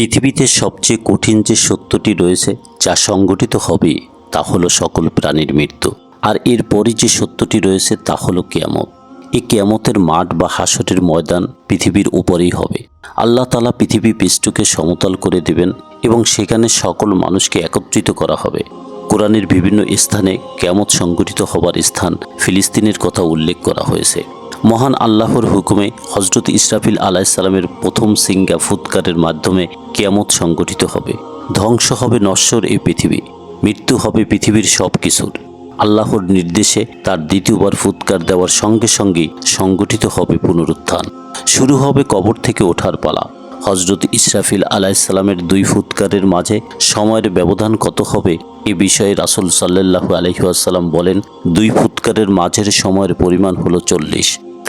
পৃথিবীতে সবচেয়ে কঠিন যে সত্যটি রয়েছে, যা সংগঠিত হবে, তা হলো সকল প্রাণীর মৃত্যু। আর এরপরই যে সত্যটি রয়েছে, তা হলো কেয়ামত। এই কেয়ামতের মাঠ বা হাসরের ময়দান পৃথিবীর উপরেই হবে। আল্লাহ তালা পৃথিবী পৃষ্ঠকে সমতল করে দেবেন এবং সেখানে সকল মানুষকে একত্রিত করা হবে। কোরআনের বিভিন্ন স্থানে কেয়ামত সংগঠিত হবার স্থান ফিলিস্তিনের কথা উল্লেখ করা হয়েছে। মহান আল্লাহর হুকুমে হজরত ইসরাফিল আলাইসাল্লামের প্রথম সিঙ্গা ফুৎকারের মাধ্যমে কেয়ামত সংগঠিত হবে। ধ্বংস হবে নশ্বর এই পৃথিবী, মৃত্যু হবে পৃথিবীর সব কিছুর আল্লাহর নির্দেশে তার দ্বিতীয়বার ফুৎকার দেওয়ার সঙ্গে সঙ্গেই সংগঠিত হবে পুনরুত্থান। শুরু হবে কবর থেকে ওঠার পালা। হজরত ইসরাফিল আলাইসাল্লামের দুই ফুৎকারের মাঝে সময়ের ব্যবধান কত হবে এ বিষয়ে রাসুল সাল্লাহু আলহিহাসাল্লাম বলেন, দুই ফুৎকারের মাঝের সময়ের পরিমাণ হলো চল্লিশ।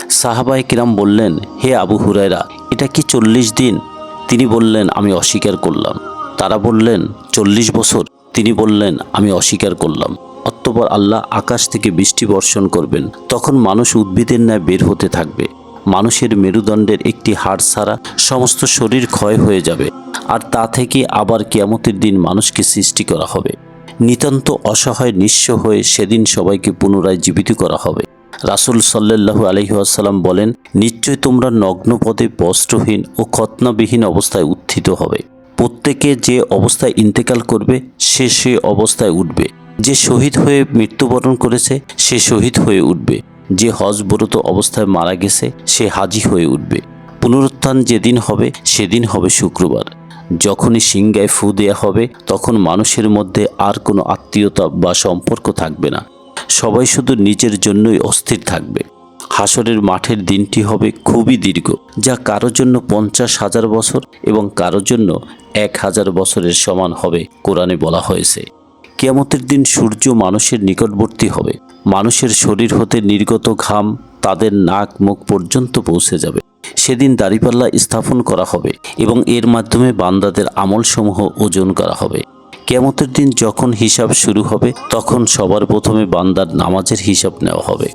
সাহাবাই কিরাম বললেন, হে আবু হুরায়রা, এটা কি চল্লিশ দিন? তিনি বললেন, আমি অস্বীকার করলাম। তারা বললেন, চল্লিশ বছর। তিনি বললেন, আমি অস্বীকার করলাম। অতঃপর আল্লাহ আকাশ থেকে বৃষ্টি বর্ষণ করবেন। তখন মানুষ উদ্ভিদের ন্যায় বের হতে থাকবে। মানুষের মেরুদণ্ডের একটি হাড় ছাড়া সমস্ত শরীর ক্ষয় হয়ে যাবে। আর তা থেকে আবার কিয়ামতের দিন মানুষকে সৃষ্টি করা হবে। নিতান্ত অসহায়, নিঃস্ব হয়ে সেদিন সবাইকে পুনরায় জীবিত করা হবে। রাসুল সাল্লাহু আলহিহাসাল্লাম বলেন, নিশ্চয় তোমরা নগ্ন পদে বস্ত্রহীন ও খতনাবিহীন অবস্থায় উত্থিত হবে। প্রত্যেকে যে অবস্থায় ইন্তেকাল করবে, সে সে অবস্থায় উঠবে। যে শহীদ হয়ে মৃত্যুবরণ করেছে, সে শহীদ হয়ে উঠবে। যে হজব্রত অবস্থায় মারা গেছে, সে হাজি হয়ে উঠবে। পুনরুত্থান যেদিন হবে, সেদিন হবে শুক্রবার। যখনই সিংগায় ফু দেয়া হবে, তখন মানুষের মধ্যে আর কোনো আত্মীয়তা বা সম্পর্ক থাকবে না। সবাই শুধু নিজের জন্যই অস্থির থাকবে। হাসরের মাঠের দিনটি হবে খুবই দীর্ঘ, যা কারও জন্য পঞ্চাশ হাজার বছর এবং কারও জন্য এক হাজার বছরের সমান হবে, কোরআনে বলা হয়েছে। কেয়ামতের দিন সূর্য মানুষের নিকটবর্তী হবে। মানুষের শরীর হতে নির্গত ঘাম তাদের নাক মুখ পর্যন্ত পৌঁছে যাবে। সেদিন দাড়িপাল্লা স্থাপন করা হবে এবং এর মাধ্যমে বান্দাদের আমলসমূহ ওজন করা হবে। কেয়ামতের দিন যখন হিসাব শুরু হবে, তখন সবার প্রথমে বান্দার নামাজের হিসাব নেওয়া হবে।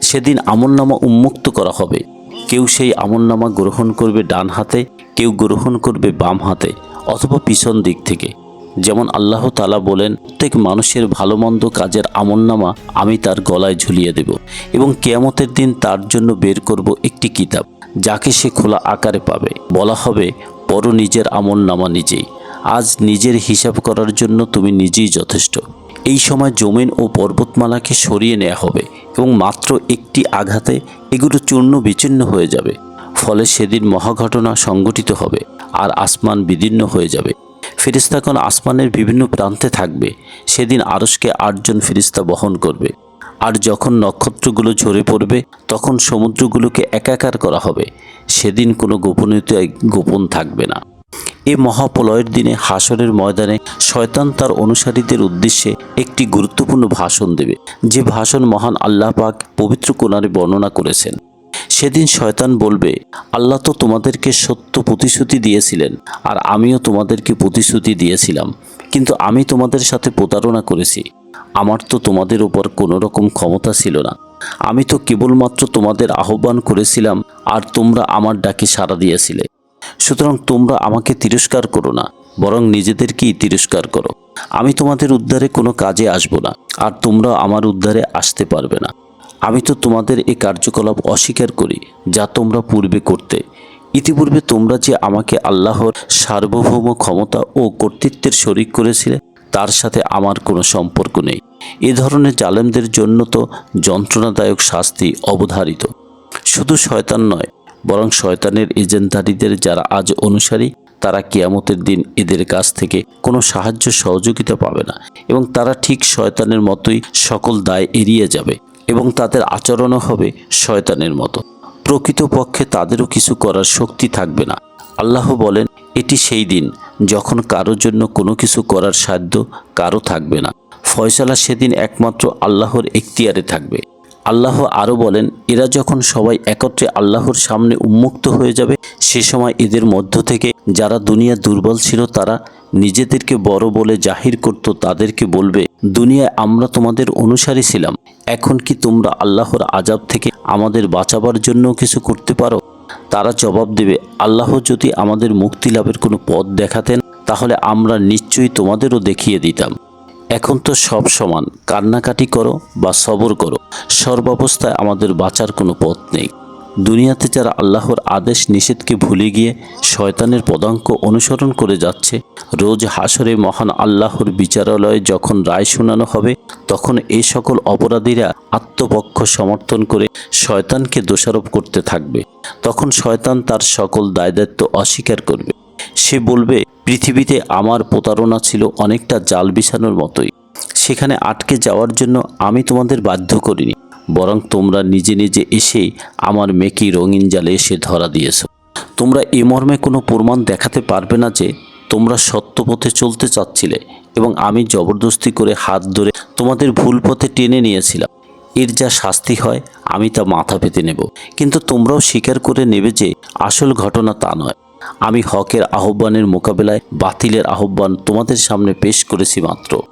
সেদিন আমলনামা উন্মুক্ত করা হবে। কেউ সেই আমলনামা গ্রহণ করবে ডান হাতে, কেউ গ্রহণ করবে বাম হাতে, অথবা পিছন দিক থেকে। যেমন আল্লাহ তালা বলেন, প্রত্যেক মানুষের ভালো মন্দ কাজের আমলনামা আমি তার গলায় ঝুলিয়ে দেব এবং কেয়ামতের দিন তার জন্য বের করব একটি কিতাব, যাকে সে খোলা আকারে পাবে। বলা হবে পর নিজের আমলনামা নিজেই। আজ নিজের হিসাব করার জন্য তুমি নিজেই যথেষ্ট। এই সময় জমিন ও পর্বতমালাকে সরিয়ে নেওয়া হবে এবং মাত্র একটি আঘাতে এগুলো চূর্ণ বিচ্ছিন্ন হয়ে যাবে। ফলে সেদিন মহাঘটনা সংঘটিত হবে আর আসমান বিদীর্ণ হয়ে যাবে। ফেরিস্তাগণ আসমানের বিভিন্ন প্রান্তে থাকবে। সেদিন আরসকে আটজন ফেরিস্তা বহন করবে। আর যখন নক্ষত্রগুলো ঝরে পড়বে, তখন সমুদ্রগুলোকে একাকার করা হবে। সেদিন কোনো গোপনীয়তায় গোপন থাকবে না। এ মহাপ্রলয়ের দিনে হাসরের ময়দানে শয়তান তার অনুসারীদের উদ্দেশ্যে একটি গুরুত্বপূর্ণ ভাষণ দেবে। যে ভাষণ মহান আল্লাহ পাক পবিত্র কোনারে বর্ণনা করেছেন। সেদিন শয়তান বলবে, আল্লাহ তো তোমাদেরকে সত্য প্রতিশ্রুতি দিয়েছিলেন আর আমিও তোমাদেরকে প্রতিশ্রুতি দিয়েছিলাম। কিন্তু আমি তোমাদের সাথে প্রতারণা করেছি। আমার তো তোমাদের ওপর কোনো রকম ক্ষমতা ছিল না। আমি তো কেবলমাত্র তোমাদের আহ্বান করেছিলাম আর তোমরা আমার ডাকে সাড়া দিয়েছিলে। সুতরাং তোমরা আমাকে তিরস্কার করো না, বরং নিজেদেরকেই তিরস্কার করো। আমি তোমাদের উদ্ধারে কোনো কাজে আসব না, আর তোমরা আমার উদ্ধারে আসতে পারবে না। আমি তো তোমাদের এই কার্যকলাপ অস্বীকার করি, যা তোমরা পূর্বে করতে। ইতিপূর্বে তোমরা যে আমাকে আল্লাহর সার্বভৌম ক্ষমতা ও কর্তৃত্বের শরিক করেছিলে, তার সাথে আমার কোনো সম্পর্ক নেই। এ ধরনের জালেমদের জন্য তো যন্ত্রণাদায়ক শাস্তি অবধারিত। শুধু শয়তান নয় বরং শয়তানের এজেন্টধারীদের যারা আজ অনুসারী, তারা কিয়ামতের দিন এদের কাছ থেকে কোনো সাহায্য সহযোগিতা পাবে না এবং তারা ঠিক শয়তানের মতোই সকল দায় এড়িয়ে যাবে এবং তাদের আচরণও হবে শয়তানের মতো। প্রকৃতপক্ষে তাদেরও কিছু করার শক্তি থাকবে না। আল্লাহ বলেন, এটি সেই দিন যখন কারও জন্য কোনো কিছু করার সাধ্য কারও থাকবে না। ফয়সালা সেদিন একমাত্র আল্লাহর এখতিয়ারে থাকবে। আল্লাহ আরও বলেন, এরা যখন সবাই একত্রে আল্লাহর সামনে উন্মুক্ত হয়ে যাবে, সে সময় এদের মধ্য থেকে যারা দুনিয়া দুর্বল ছিল তারা নিজেদেরকে বড় বলে জাহির করত, তাদেরকে বলবে, দুনিয়ায় আমরা তোমাদের অনুসারী ছিলাম, এখন কি তোমরা আল্লাহর আজাব থেকে আমাদের বাঁচাবার জন্য কিছু করতে পারো? তারা জবাব দেবে, আল্লাহ যদি আমাদের মুক্তি লাভের কোনো পথ দেখাতেন, তাহলে আমরা নিশ্চয়ই তোমাদেরও দেখিয়ে দিতাম। এখন তো সব সমান। কান্নাকাটি করো বা সবর করো, সর্বাবস্থায় আমাদের বাঁচার কোনো পথ নেই। দুনিয়াতে যারা আল্লাহর আদেশ নিষেধকে ভুলে গিয়ে শয়তানের পদাঙ্ক অনুসরণ করে যাচ্ছে, রোজ হাসরে মহান আল্লাহর বিচারালয়ে যখন রায় শোনানো হবে, তখন এই সকল অপরাধীরা আত্মপক্ষ সমর্থন করে শয়তানকে দোষারোপ করতে থাকবে। তখন শয়তান তার সকল দায়দায়িত্ব অস্বীকার করবে। সে বলবে, পৃথিবীতে আমার প্রতারণা ছিল অনেকটা জাল বিছানোর মতোই। সেখানে আটকে যাওয়ার জন্য আমি তোমাদের বাধ্য করিনি। বরং তোমরা নিজে নিজে এসে আমার মেকি রঙিন জালে এসে ধরা দিয়েছ। তোমরা এ মর্মে কোনো প্রমাণ দেখাতে পারবে না যে তোমরা সত্য পথে চলতে চাচ্ছিলে এবং আমি জবরদস্তি করে হাত ধরে তোমাদের ভুল পথে টেনে নিয়েছিলাম। এর যা শাস্তি হয়, আমি তা মাথা পেতে নেব। কিন্তু তোমরাও স্বীকার করে নেবে যে আসল ঘটনা তা নয়। আমি হকের আহ্বানের মোকাবেলায় বাতিলের আহ্বান তোমাদের সামনে পেশ করেছি মাত্র।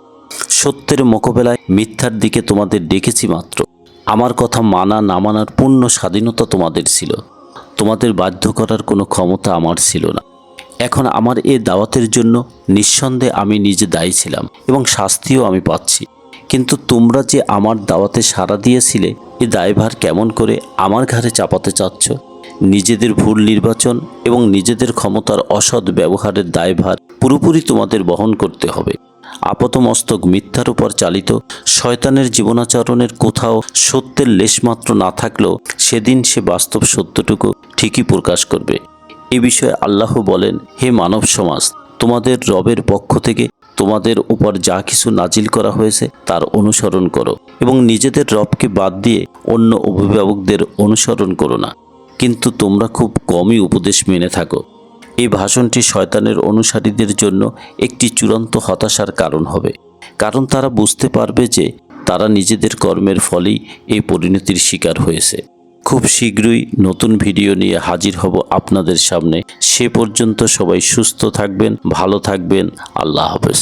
সত্যের মোকাবেলায় মিথ্যার দিকে তোমাদের ডেকেছি মাত্র। আমার কথা মানা না মানার পূর্ণ স্বাধীনতা তোমাদের ছিল। তোমাদের বাধ্য করার কোনো ক্ষমতা আমার ছিল না। এখন আমার এ দাওয়াতের জন্য নিঃসন্দেহে আমি নিজে দায়ী ছিলাম এবং শাস্তিও আমি পাচ্ছি। কিন্তু তোমরা যে আমার দাওয়াতে সাড়া দিয়েছিলে, এ দায়ভার কেমন করে আমার ঘাড়ে চাপাতে চাচ্ছ? নিজেদের ভুল নির্বাচন এবং নিজেদের ক্ষমতার অসৎ ব্যবহারের দায়ভার পুরোপুরি তোমাদের বহন করতে হবে। আপাতমস্তক মিথ্যার উপর চালিত, শয়তানের জীবনাচরণের কোথাও সত্যের লেশমাত্র না থাকলেও সেদিন সে বাস্তব সত্যটুকু ঠিকই প্রকাশ করবে। এ বিষয়ে আল্লাহ বলেন, হে মানব সমাজ, তোমাদের রবের পক্ষ থেকে তোমাদের উপর যা কিছু নাজিল করা হয়েছে তার অনুসরণ করো এবং নিজেদের রবকে বাদ দিয়ে অন্য অভিভাবকদের অনুসরণ করো না। কিন্তু তোমরা খুব কমই উপদেশ মেনে থাকো। এই ভাষণটি শয়তানের অনুসারীদের জন্য একটি চূড়ান্ত হতাশার কারণ হবে, কারণ তারা বুঝতে পারবে যে তারা নিজেদের কর্মের ফলেই এই পরিণতির শিকার হয়েছে। খুব শীঘ্রই নতুন ভিডিও নিয়ে হাজির হব আপনাদের সামনে। সে পর্যন্ত সবাই সুস্থ থাকবেন, ভালো থাকবেন। আল্লাহ হাফেজ।